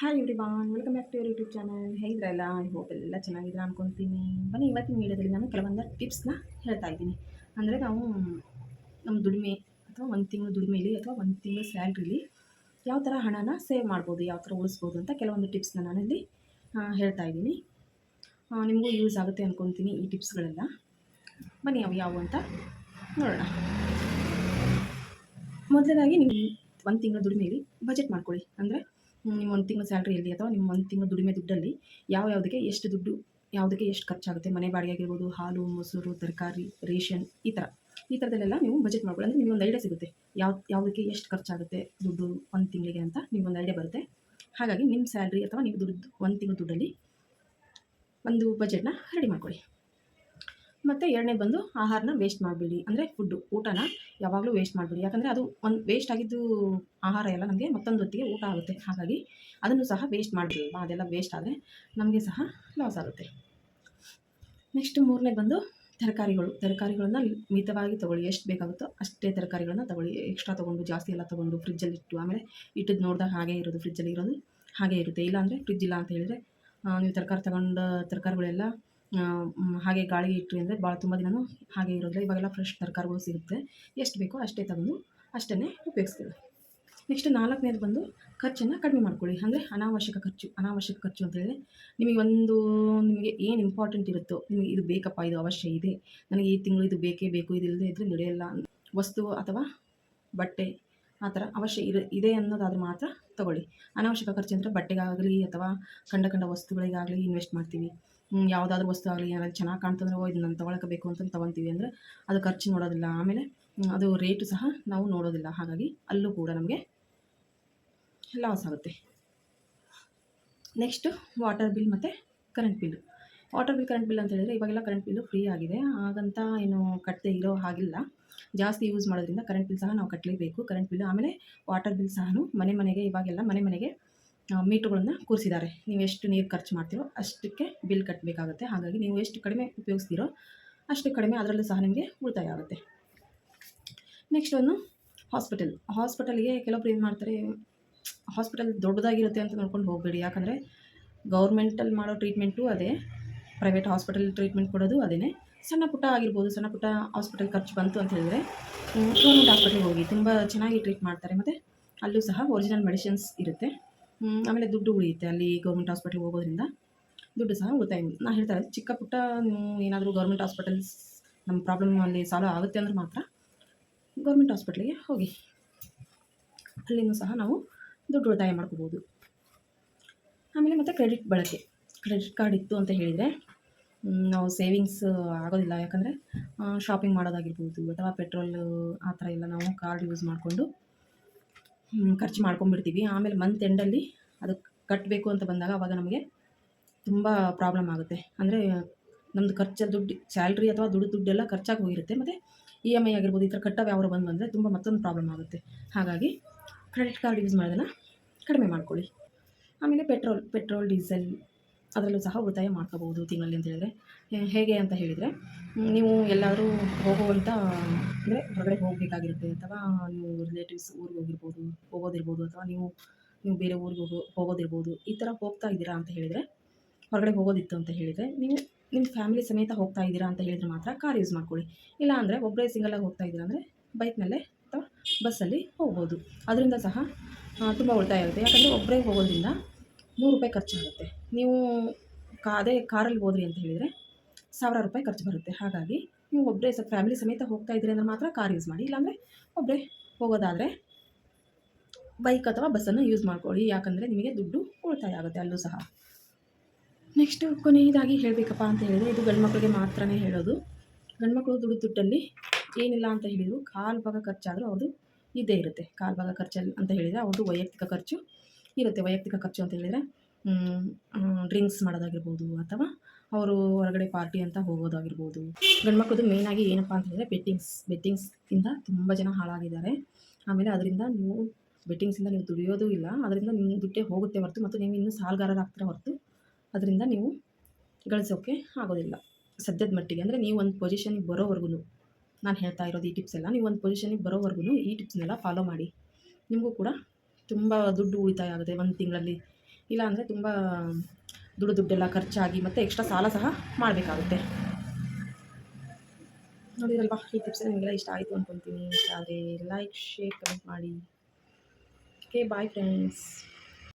Hi everyone welcome back to your YouTube channel ಹೇಗಿದ್ರಲ್ಲ I hope ಎಲ್ಲ ಚೆನ್ನಾಗಿದ್ರೆ ಅನ್ಕೊತೀನಿ. ಬನ್ನಿ, ಇವತ್ತಿನ ವೀಡಿಯೋದಲ್ಲಿ ನಾನು ಕೆಲವೊಂದು ಟಿಪ್ಸ್ನ ಹೇಳ್ತಾ ಇದ್ದೀನಿ. ಅಂದರೆ ನಾವು ನಮ್ಮ ದುಡಿಮೆ ಅಥವಾ ಒಂದು ತಿಂಗಳು ದುಡಿಮೆಯಲ್ಲಿ ಅಥವಾ ಒಂದು ತಿಂಗಳು ಸ್ಯಾಲ್ರಿಲಿ ಯಾವ ಥರ ಹಣನ ಸೇವ್ ಮಾಡ್ಬೋದು, ಯಾವ ಥರ ಉಳಿಸ್ಬೋದು ಅಂತ ಕೆಲವೊಂದು ಟಿಪ್ಸ್ನ ನಾನಿಲ್ಲಿ ಹೇಳ್ತಾ ಇದ್ದೀನಿ. ನಿಮಗೂ ಯೂಸ್ ಆಗುತ್ತೆ ಅಂದ್ಕೊತೀನಿ ಈ ಟಿಪ್ಸ್ಗಳೆಲ್ಲ ಬನ್ನಿ, ಅವು ಯಾವುವು ಅಂತ ನೋಡೋಣ. ಮೊದಲನೇದಾಗಿ ನೀವು ಒಂದು ತಿಂಗಳ ದುಡಿಮೆಯಲ್ಲಿ ಬಜೆಟ್ ಮಾಡ್ಕೊಳ್ಳಿ. ಅಂದರೆ ನಿಮ್ಮ ಒಂದು ತಿಂಗಳ ಸ್ಯಾಲ್ರಿಯಲ್ಲಿ ಅಥವಾ ನಿಮ್ಮ ಒಂದು ತಿಂಗಳ ದುಡಿಮೆ ದುಡ್ಡಲ್ಲಿ ಯಾವ ಯಾವುದಕ್ಕೆ ಎಷ್ಟು ದುಡ್ಡು, ಯಾವುದಕ್ಕೆ ಎಷ್ಟು ಖರ್ಚಾಗುತ್ತೆ? ಮನೆ ಬಾಡಿಗೆ ಆಗಿರ್ಬೋದು, ಹಾಲು, ಮೊಸರು, ತರಕಾರಿ, ರೇಷನ್ ಈ ಥರ. ಈ ಥರದಲ್ಲೆಲ್ಲ ನೀವು ಬಜೆಟ್ ಮಾಡ್ಕೊಳ್ಳಿ. ಅಂದರೆ ನಿಮಗೆ ಒಂದು ಐಡಿಯಾ ಸಿಗುತ್ತೆ. ಯಾವ, ಯಾವುದಕ್ಕೆ ಎಷ್ಟು ಖರ್ಚಾಗುತ್ತೆ ದುಡ್ಡು ಒಂದು ತಿಂಗಳಿಗೆ ಅಂತ ನಿಮಗೊಂದು ಐಡಿಯಾ ಬರುತ್ತೆ. ಹಾಗಾಗಿ ನಿಮ್ಮ ಸ್ಯಾಲ್ರಿ ಅಥವಾ ನಿಮ್ಮ ದುಡ್ಡು ಒಂದು ತಿಂಗಳ ದುಡ್ಡಲ್ಲಿ ಒಂದು ಬಜೆಟ್ನ ರೆಡಿ ಮಾಡ್ಕೊಳ್ಳಿ. ಮತ್ತು ಎರಡನೇ ಬಂದು ಆಹಾರನ ವೇಸ್ಟ್ ಮಾಡಬೇಡಿ. ಅಂದರೆ ಫುಡ್ಡು ಊಟನ ಯಾವಾಗಲೂ ವೇಸ್ಟ್ ಮಾಡಬೇಡಿ. ಯಾಕಂದರೆ ಅದು ಒಂದು ವೇಸ್ಟ್ ಆಗಿದ್ದು ಆಹಾರ ಎಲ್ಲ ನಮಗೆ ಮತ್ತೊಂದು ಹೊತ್ತಿಗೆ ಊಟ ಆಗುತ್ತೆ. ಹಾಗಾಗಿ ಅದನ್ನು ಸಹ ವೇಸ್ಟ್ ಮಾಡಬೇಡಿ. ಅದೆಲ್ಲ ವೇಸ್ಟ್ ಆದರೆ ನಮಗೆ ಸಹ ಲಾಸ್ ಆಗುತ್ತೆ. ನೆಕ್ಸ್ಟ್ ಮೂರನೇ ಬಂದು ತರಕಾರಿಗಳು. ತರಕಾರಿಗಳನ್ನ ಮಿತವಾಗಿ ತೊಗೊಳ್ಳಿ. ಎಷ್ಟು ಬೇಕಾಗುತ್ತೋ ಅಷ್ಟೇ ತರಕಾರಿಗಳನ್ನ ತೊಗೊಳ್ಳಿ. ಎಕ್ಸ್ಟ್ರಾ ತೊಗೊಂಡು, ಜಾಸ್ತಿ ಎಲ್ಲ ತೊಗೊಂಡು ಫ್ರಿಜ್ಜಲ್ಲಿ ಇಟ್ಟು ಆಮೇಲೆ ಇಟ್ಟಿದ್ದು ನೋಡಿದಾಗ ಹಾಗೆ ಇರೋದು ಫ್ರಿಜ್ಜಲ್ಲಿ ಇರೋದು ಹಾಗೆ ಇರುತ್ತೆ. ಇಲ್ಲಾಂದರೆ ಫ್ರಿಜ್ ಇಲ್ಲ ಅಂತ ಹೇಳಿದರೆ ನೀವು ತರಕಾರಿ ತಗೊಂಡ ತರಕಾರಿಗಳೆಲ್ಲ ಹಾಗೆ ಗಾಳಿಗೆ ಇಟ್ಟು ಅಂದರೆ ಭಾಳ ತುಂಬ ದಿನವೂ ಹಾಗೆ ಇರೋದಿಲ್ಲ ಇವಾಗೆಲ್ಲ ಫ್ರೆಶ್ ತರಕಾರಿಗಳು ಸಿಗುತ್ತೆ. ಎಷ್ಟು ಬೇಕೋ ಅಷ್ಟೇ ತಗೊಂಡು ಅಷ್ಟನ್ನೇ ಉಪಯೋಗಿಸ್ತೀವಿ. ನೆಕ್ಸ್ಟ್ ನಾಲ್ಕನೇದು ಬಂದು ಖರ್ಚನ್ನು ಕಡಿಮೆ ಮಾಡ್ಕೊಳ್ಳಿ. ಅಂದರೆ ಅನಾವಶ್ಯಕ ಖರ್ಚು ಅನಾವಶ್ಯಕ ಖರ್ಚು ಅಂತ ಹೇಳಿದ್ರೆ ನಿಮಗೆ ಒಂದು, ನಿಮಗೆ ಏನು ಇಂಪಾರ್ಟೆಂಟ್ ಇರುತ್ತೋ, ನಿಮಗೆ ಇದು ಬೇಕಪ್ಪ, ಇದು ಅವಶ್ಯ ಇದೆ. ನನಗೆ ಈ ತಿಂಗಳು ಇದು ಬೇಕೇ ಬೇಕು ಇದಿಲ್ಲದೆ ಇದ್ದರೆ ನಡೆಯಲ್ಲ. ವಸ್ತು ಅಥವಾ ಬಟ್ಟೆ ಆ ಥರ ಅವಶ್ಯ ಇದೆ ಇದೆ ಅನ್ನೋದಾದ್ರೆ ಮಾತ್ರ ತಗೊಳ್ಳಿ. ಅನಾವಶ್ಯಕ ಖರ್ಚು ಅಂದರೆ ಬಟ್ಟೆಗಾಗಲಿ ಅಥವಾ ಕಂಡ ಕಂಡ ವಸ್ತುಗಳಿಗಾಗಲಿ ಇನ್ವೆಸ್ಟ್ ಮಾಡ್ತೀವಿ. ಯಾವುದಾದ್ರು ವಸ್ತು ಆಗಲಿ, ಏನಾದ್ರು ಚೆನ್ನಾಗಿ ಕಾಣ್ತಂದ್ರೆ, ಓ, ಇದನ್ನು ನಾನು ತೊಗೊಳಕ್ಕೆ ಬೇಕು ಅಂತ ತೊಗೊತೀವಿ ಅಂದರೆ ಅದು ಖರ್ಚು ನೋಡೋದಿಲ್ಲ. ಆಮೇಲೆ ಅದು ರೇಟು ಸಹ ನಾವು ನೋಡೋದಿಲ್ಲ. ಹಾಗಾಗಿ ಅಲ್ಲೂ ಕೂಡ ನಮಗೆ ಲಾಸ್ ಆಗುತ್ತೆ. ನೆಕ್ಸ್ಟು ವಾಟರ್ ಬಿಲ್ ಮತ್ತು current bill water bill current bill ಅಂತ ಹೇಳಿದರೆ ಇವಾಗೆಲ್ಲ ಕರೆಂಟ್ ಬಿಲ್ಲು ಫ್ರೀ ಆಗಿದೆ. ಹಾಗಂತ ಏನು ಕಟ್ಟದೆ ಇರೋ ಹಾಗಿಲ್ಲ. ಜಾಸ್ತಿ ಯೂಸ್ ಮಾಡೋದ್ರಿಂದ ಕರೆಂಟ್ ಬಿಲ್ ಸಹ ನಾವು ಕಟ್ಟಲೇಬೇಕು ಕರೆಂಟ್ ಬಿಲ್ ಆಮೇಲೆ ವಾಟರ್ ಬಿಲ್ ಸಹ ಮನೆ ಮನೆಗೆ, ಇವಾಗೆಲ್ಲ ಮನೆ ಮನೆಗೆ ಮೀಟ್ರುಗಳನ್ನ ಕೂರಿಸಿದ್ದಾರೆ. ನೀವು ಎಷ್ಟು ನೀರು ಖರ್ಚು ಮಾಡ್ತೀರೋ ಅಷ್ಟಕ್ಕೆ ಬಿಲ್ ಕಟ್ಟಬೇಕಾಗುತ್ತೆ ಹಾಗಾಗಿ ನೀವು ಎಷ್ಟು ಕಡಿಮೆ ಉಪಯೋಗಿಸ್ತೀರೋ ಅಷ್ಟು ಕಡಿಮೆ ಅದರಲ್ಲೂ ಸಹ ನಿಮಗೆ ಉಳಿತಾಯ ಆಗುತ್ತೆ. ನೆಕ್ಸ್ಟ್ ಒಂದು ಹಾಸ್ಪಿಟಲ್ ಹಾಸ್ಪಿಟಲ್ಗೆ ಕೆಲವೊಬ್ರು ಏನು ಮಾಡ್ತಾರೆ ಹಾಸ್ಪಿಟಲ್ ದೊಡ್ಡದಾಗಿರುತ್ತೆ ಅಂತ ನೋಡ್ಕೊಂಡು ಹೋಗಬೇಡಿ. ಯಾಕಂದರೆ ಗೌರ್ಮೆಂಟಲ್ಲಿ ಮಾಡೋ ಟ್ರೀಟ್ಮೆಂಟು ಅದೇ. ಪ್ರೈವೇಟ್ ಹಾಸ್ಪಿಟಲ್ ಟ್ರೀಟ್ಮೆಂಟ್ ಕೊಡೋದು ಅದೇ ಸಣ್ಣ ಪುಟ್ಟ ಆಗಿರ್ಬೋದು, ಸಣ್ಣ ಪುಟ್ಟ ಹಾಸ್ಪಿಟಲ್ ಖರ್ಚು ಬಂತು ಅಂತ ಹೇಳಿದ್ರೆ ಗೌರ್ಮೆಂಟ್ ಹಾಸ್ಪಿಟಲ್ಗೆ ಹೋಗಿ ತುಂಬ ಚೆನ್ನಾಗಿ ಟ್ರೀಟ್ ಮಾಡ್ತಾರೆ. ಮತ್ತು ಅಲ್ಲೂ ಸಹ ಒರಿಜಿನಲ್ ಮೆಡಿಸಿನ್ಸ್ ಇರುತ್ತೆ. ಆಮೇಲೆ ದುಡ್ಡು ಉಳಿಯುತ್ತೆ ಅಲ್ಲಿ ಗೌರ್ಮೆಂಟ್ ಹಾಸ್ಪಿಟಲ್ಗೆ ಹೋಗೋದ್ರಿಂದ. ದುಡ್ಡು ಸಹ ಉಳಿತಾಯ ನಾನು ಹೇಳ್ತಾ ಇರೋದು, ಚಿಕ್ಕ ಪುಟ್ಟ ಏನಾದರೂ ಗೌರ್ಮೆಂಟ್ ಹಾಸ್ಪಿಟಲ್ಸ್ ನಮ್ಮ ಪ್ರಾಬ್ಲಮ್ ಅಲ್ಲಿ ಸಾಲ ಆಗುತ್ತೆ ಅಂದ್ರೆ ಮಾತ್ರ ಗೌರ್ಮೆಂಟ್ ಹಾಸ್ಪಿಟ್ಲಿಗೆ ಹೋಗಿ. ಅಲ್ಲಿನೂ ಸಹ ನಾವು ದುಡ್ಡು ಉಳಿತಾಯ ಮಾಡ್ಕೋಬೋದು. ಆಮೇಲೆ ಮತ್ತು ಕ್ರೆಡಿಟ್ ಬಳಕೆ. ಕ್ರೆಡಿಟ್ ಕಾರ್ಡ್ ಇತ್ತು ಅಂತ ಹೇಳಿದರೆ ನಾವು ಸೇವಿಂಗ್ಸ್ ಆಗೋದಿಲ್ಲ. ಯಾಕಂದರೆ ಶಾಪಿಂಗ್ ಮಾಡೋದಾಗಿರ್ಬೋದು ಅಥವಾ ಪೆಟ್ರೋಲ್ ಆ ಥರ ಎಲ್ಲ ನಾವು ಕಾರ್ಡ್ ಯೂಸ್ ಮಾಡಿಕೊಂಡು ಖರ್ಚು ಮಾಡ್ಕೊಂಡ್ಬಿಡ್ತೀವಿ. ಆಮೇಲೆ ಮಂತ್ ಎಂಡಲ್ಲಿ ಅದು ಕಟ್ಟಬೇಕು ಅಂತ ಬಂದಾಗ ಅವಾಗ ನಮಗೆ ತುಂಬ ಪ್ರಾಬ್ಲಮ್ ಆಗುತ್ತೆ. ಅಂದರೆ ನಮ್ಮದು ಖರ್ಚು ದುಡ್ಡು ಸ್ಯಾಲ್ರಿ ಅಥವಾ ದುಡ್ಡು, ದುಡ್ಡೆಲ್ಲ ಖರ್ಚಾಗಿ ಹೋಗಿರುತ್ತೆ. ಮತ್ತು ಇ ಎಂ ಐ ಆಗಿರ್ಬೋದು, ಈ ಥರ ಕಟ್ಟ ವ್ಯವಹಾರ ಬಂದು ಬಂದರೆ ತುಂಬ ಮತ್ತೊಂದು ಪ್ರಾಬ್ಲಮ್ ಆಗುತ್ತೆ. ಹಾಗಾಗಿ ಕ್ರೆಡಿಟ್ ಕಾರ್ಡ್ ಯೂಸ್ ಮಾಡೋದನ್ನು ಕಡಿಮೆ ಮಾಡ್ಕೊಳ್ಳಿ. ಆಮೇಲೆ ಪೆಟ್ರೋಲ್ ಪೆಟ್ರೋಲ್ ಡೀಸೆಲ್ ಅದರಲ್ಲೂ ಸಹ ಉಳಿತಾಯ ಮಾಡ್ಕೋಬೋದು ತಿಂಗಳಲ್ಲಿ ಅಂತ ಹೇಳಿದರೆ. ಹೇಗೆ ಅಂತ ಹೇಳಿದರೆ ನೀವು ಎಲ್ಲಾದರೂ ಹೋಗುವಂಥ ಅಂದರೆ ಹೊರಗಡೆ ಹೋಗಬೇಕಾಗಿರುತ್ತೆ ಅಥವಾ ನೀವು ರಿಲೇಟಿವ್ಸ್ ಊರಿಗೆ ಹೋಗಿರ್ಬೋದು, ಹೋಗೋದಿರ್ಬೋದು ಅಥವಾ ನೀವು ನೀವು ಬೇರೆ ಊರಿಗೆ ಹೋಗೋ, ಹೋಗೋದಿರ್ಬೋದು, ಈ ಥರ ಹೋಗ್ತಾ ಇದ್ದೀರಾ ಅಂತ ಹೇಳಿದರೆ, ಹೊರಗಡೆ ಹೋಗೋದಿತ್ತು ಅಂತ ಹೇಳಿದರೆ, ನೀವು ನಿಮ್ಮ ಫ್ಯಾಮಿಲಿ ಸಮೇತ ಹೋಗ್ತಾ ಇದ್ದೀರಾ ಅಂತ ಹೇಳಿದರೆ ಮಾತ್ರ ಕಾರ್ ಯೂಸ್ ಮಾಡ್ಕೊಳ್ಳಿ. ಇಲ್ಲ ಅಂದರೆ ಒಬ್ಬರೇ ಸಿಂಗಲಾಗಿ ಹೋಗ್ತಾ ಇದ್ದೀರಾ ಅಂದರೆ ಬೈಕ್ನಲ್ಲೇ ಅಥವಾ ಬಸ್ಸಲ್ಲಿ ಹೋಗ್ಬೋದು. ಅದರಿಂದ ಸಹ ತುಂಬ ಉಳಿತಾಯ ಆಗುತ್ತೆ. ಯಾಕಂದರೆ ಒಬ್ಬರೇ ಹೋಗೋದ್ರಿಂದ ನೂರು ರೂಪಾಯಿ ಖರ್ಚಾಗುತ್ತೆ ನೀವು ಕಾ ಅದೇ ಕಾರಲ್ಲಿ ಹೋದ್ರಿ ಅಂತ ಹೇಳಿದರೆ ಸಾವಿರ ರೂಪಾಯಿ ಖರ್ಚು ಬರುತ್ತೆ. ಹಾಗಾಗಿ ನೀವು ಒಬ್ಬರೇ ಸಹ ಫ್ಯಾಮಿಲಿ ಸಮೇತ ಹೋಗ್ತಾ ಇದ್ದೀರಿ ಅಂದ್ರೆ ಮಾತ್ರ ಕಾರ್ ಯೂಸ್ ಮಾಡಿ. ಇಲ್ಲಾಂದರೆ ಒಬ್ಬರೇ ಹೋಗೋದಾದರೆ ಬೈಕ್ ಅಥವಾ ಬಸ್ಸನ್ನು ಯೂಸ್ ಮಾಡ್ಕೊಳ್ಳಿ. ಯಾಕಂದರೆ ನಿಮಗೆ ದುಡ್ಡು ಉಳಿತಾಯ ಆಗುತ್ತೆ ಅಲ್ಲೂ ಸಹ. ನೆಕ್ಸ್ಟು ಕೊನೆಯದಾಗಿ ಹೇಳಬೇಕಪ್ಪ ಅಂತ ಹೇಳಿದರೆ ಇದು ಗಂಡು ಮಕ್ಕಳಿಗೆ ಮಾತ್ರನೇ ಹೇಳೋದು. ಗಂಡು ಮಕ್ಕಳು ದುಡ್ಡು ದುಡ್ಡಲ್ಲಿ ಏನಿಲ್ಲ ಅಂತ ಹೇಳಿದ್ರು, ಕಾಲು ಭಾಗ ಖರ್ಚಾದರೂ ಅವ್ರದ್ದು ಇದ್ದೇ ಇರುತ್ತೆ. ಕಾಲು ಭಾಗ ಖರ್ಚಲ್ಲಿ ಅಂತ ಹೇಳಿದರೆ ಅವ್ರದ್ದು ವೈಯಕ್ತಿಕ ಖರ್ಚು. ಇರುತ್ತೆ ವೈಯಕ್ತಿಕ ಖರ್ಚು ಅಂತ ಹೇಳಿದರೆ. ಡ್ರಿಂಕ್ಸ್ ಮಾಡೋದಾಗಿರ್ಬೋದು ಅಥವಾ ಅವರು ಹೊರಗಡೆ ಪಾರ್ಟಿ ಅಂತ ಹೋಗೋದಾಗಿರ್ಬೋದು. ಗಂಡು ಮೇನ್ ಮೇಯ್ನಾಗಿ ಏನಪ್ಪ ಅಂತ ಹೇಳಿದ್ರೆ ಬೆಟ್ಟಿಂಗ್ಸ್ ಬೆಟ್ಟಿಂಗ್ಸಿಂದ ತುಂಬ ಜನ ಹಾಳಾಗಿದ್ದಾರೆ. ಆಮೇಲೆ ಅದರಿಂದ ನೀವು ಬೆಟ್ಟಿಂಗ್ಸಿಂದ ನೀವು ದುಡಿಯೋದು ಇಲ್ಲ. ಅದರಿಂದ ನಿಮ್ಮ ದುಡ್ಡೇ ಹೋಗುತ್ತೆ ಹೊರತು ಮತ್ತು ನೀವು ಇನ್ನೂ ಸಾಲಗಾರರಾಗ್ತೀರ ಹೊರತು. ಅದರಿಂದ ನೀವು ಗಳಿಸೋಕ್ಕೆ ಆಗೋದಿಲ್ಲ. ಸದ್ಯದ ಮಟ್ಟಿಗೆ. ಅಂದರೆ ನೀವು ಒಂದು ಪೊಸಿಷನಿಗೆ ಬರೋವರೆಗೂ ನಾನು ಹೇಳ್ತಾ ಇರೋದು ಈ ಟಿಪ್ಸ್ ಎಲ್ಲ, ನೀವು ಒಂದು ಪೊಸಿಷನಿಗೆ ಬರೋವರೆಗೂ ಈ ಟಿಪ್ಸ್ನೆಲ್ಲ ಫಾಲೋ ಮಾಡಿ. ನಿಮಗೂ ಕೂಡ ತುಂಬ ದುಡ್ಡು ಉಳಿತಾಯ ಆಗುತ್ತೆ ಒಂದು ತಿಂಗಳಲ್ಲಿ. ಇಲ್ಲ ಅಂದರೆ ತುಂಬ ದುಡ್ಡು ದುಡ್ಡೆಲ್ಲ ಖರ್ಚಾಗಿ ಮತ್ತು ಎಕ್ಸ್ಟ್ರಾ ಸಾಲ ಸಹ ಮಾಡಬೇಕಾಗುತ್ತೆ. ನೋಡಿರಲ್ವಾ ಈ ಟಿಪ್ಸ್ ನಿಮಗೆಲ್ಲ ಇಷ್ಟ ಆಯಿತು ಅಂದ್ಕೊತೀನಿ ಆದರೆ ಲೈಕ್ ಶೇರ್ ಕಮೆಂಟ್ ಮಾಡಿ. Okay bye friends